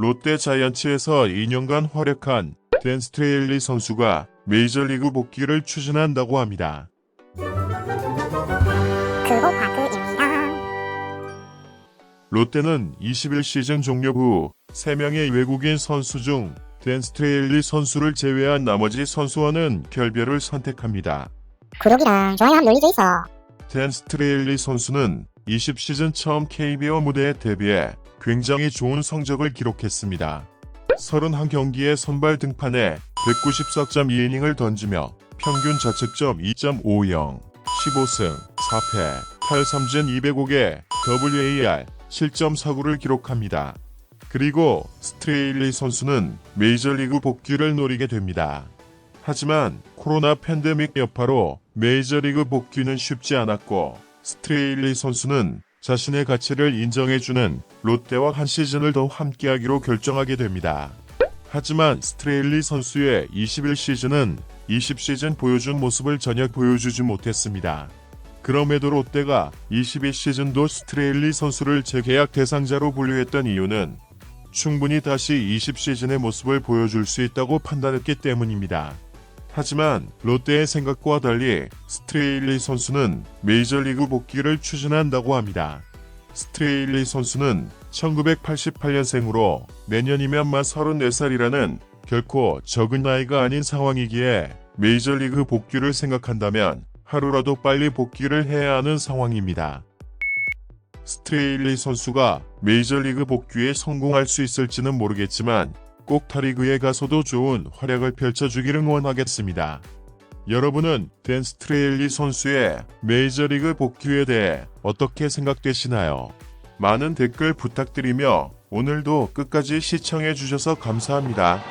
롯데 자이언츠에서 2년간 활약한 댄 스트레일리 선수가 메이저리그 복귀를 추진한다고 합니다. 롯데는 21시즌 종료 후 3명의 외국인 선수 중 댄 스트레일리 선수를 제외한 나머지 선수와는 결별을 선택합니다. 구독이랑 좋아요 있어. 댄 스트레일리 선수는 20 시즌 처음 KBO 무대에 데뷔해 굉장히 좋은 성적을 기록했습니다. 31경기에 선발 등판해 194.2이닝을 던지며 평균 자책점 2.50, 15승, 4패, 8삼진 205개, WAR 7.49를 기록합니다. 그리고 스트레일리 선수는 메이저리그 복귀를 노리게 됩니다. 하지만 코로나 팬데믹 여파로 메이저리그 복귀는 쉽지 않았고 스트레일리 선수는 자신의 가치를 인정해주는 롯데와 한 시즌을 더 함께하기로 결정하게 됩니다. 하지만 스트레일리 선수의 21시즌은 20시즌 보여준 모습을 전혀 보여주지 못했습니다. 그럼에도 롯데가 22시즌도 스트레일리 선수를 재계약 대상자로 분류했던 이유는 충분히 다시 20시즌의 모습을 보여줄 수 있다고 판단했기 때문입니다. 하지만 롯데의 생각과 달리 스트레일리 선수는 메이저리그 복귀를 추진한다고 합니다. 스트레일리 선수는 1988년생으로 내년이면 만 34살이라는 결코 적은 나이가 아닌 상황이기에 메이저리그 복귀를 생각한다면 하루라도 빨리 복귀를 해야 하는 상황입니다. 스트레일리 선수가 메이저리그 복귀에 성공할 수 있을지는 모르겠지만 꼭 타리그에 가서도 좋은 활약을 펼쳐주기를 원하겠습니다. 여러분은 댄 스트레일리 선수의 메이저리그 복귀에 대해 어떻게 생각되시나요? 많은 댓글 부탁드리며 오늘도 끝까지 시청해 주셔서 감사합니다.